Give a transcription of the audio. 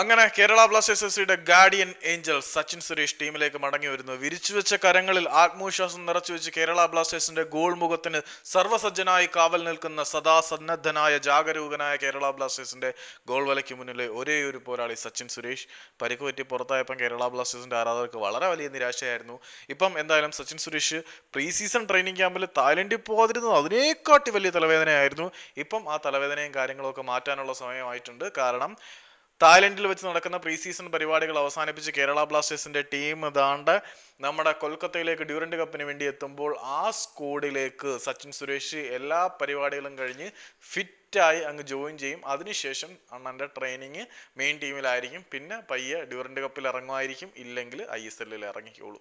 അങ്ങനെ കേരള ബ്ലാസ്റ്റേഴ്സ് സിയുടെ guardian angel Sachin Suresh ടീമിലേക്ക് മടങ്ങി വരുന്നു. വിരിച്ചുവെച്ച കരങ്ങളിൽ ആത്മവിശ്വാസം നിറച്ചു വെച്ച് കേരള ബ്ലാസ്റ്റേഴ്സിന്റെ ഗോൾ മുഖത്തിന് സർവസജ്ജനായി കാവൽ നിൽക്കുന്ന സദാ സന്നദ്ധനായ ജാഗരൂകനായ കേരള ബ്ലാസ്റ്റേഴ്സിന്റെ ഗോൾ വലയ്ക്ക് മുന്നിലെ ഒരേ ഒരു പോരാളി സച്ചിൻ സുരേഷ്. പരിക്ക് പറ്റി പുറത്തായപ്പം കേരള ബ്ലാസ്റ്റേഴ്സിന്റെ ആരാധകർക്ക് വളരെ വലിയ നിരാശയായിരുന്നു. ഇപ്പം എന്തായാലും Sachin Suresh pre season training ക്യാമ്പിൽ തായ്ലൻഡിൽ പോകാതിരുന്നത് അതിനേക്കാട്ടി വലിയ തലവേദനയായിരുന്നു. ഇപ്പം ആ തലവേദനയും കാര്യങ്ങളൊക്കെ മാറ്റാനുള്ള സമയമായിട്ടുണ്ട്. കാരണം തായ്ലൻഡിൽ വെച്ച് നടക്കുന്ന പ്രീ സീസൺ പരിപാടികൾ അവസാനിപ്പിച്ച് കേരള ബ്ലാസ്റ്റേഴ്സിന്റെ ടീം ഇതാണ്ട് നമ്മുടെ കൊൽക്കത്തയിലേക്ക് ഡ്യൂറന്റ് കപ്പിന് വേണ്ടി എത്തുമ്പോൾ ആ സ്കോഡിലേക്ക് സച്ചിൻ സുരേഷ് എല്ലാ പരിപാടികളും കഴിഞ്ഞ് ഫിറ്റായി അങ്ങ് ജോയിൻ ചെയ്യും. അതിനുശേഷം അണ്ണന്റെ ട്രെയിനിങ് മെയിൻ ടീമിലായിരിക്കും പിന്നെ പയ്യെ ഡ്യൂറന്റ് കപ്പിൽ ഇറങ്ങുമായിരിക്കും. ഇല്ലെങ്കിൽ ഐ എസ് എല്ലിൽ ഇറങ്ങിക്കോളൂ.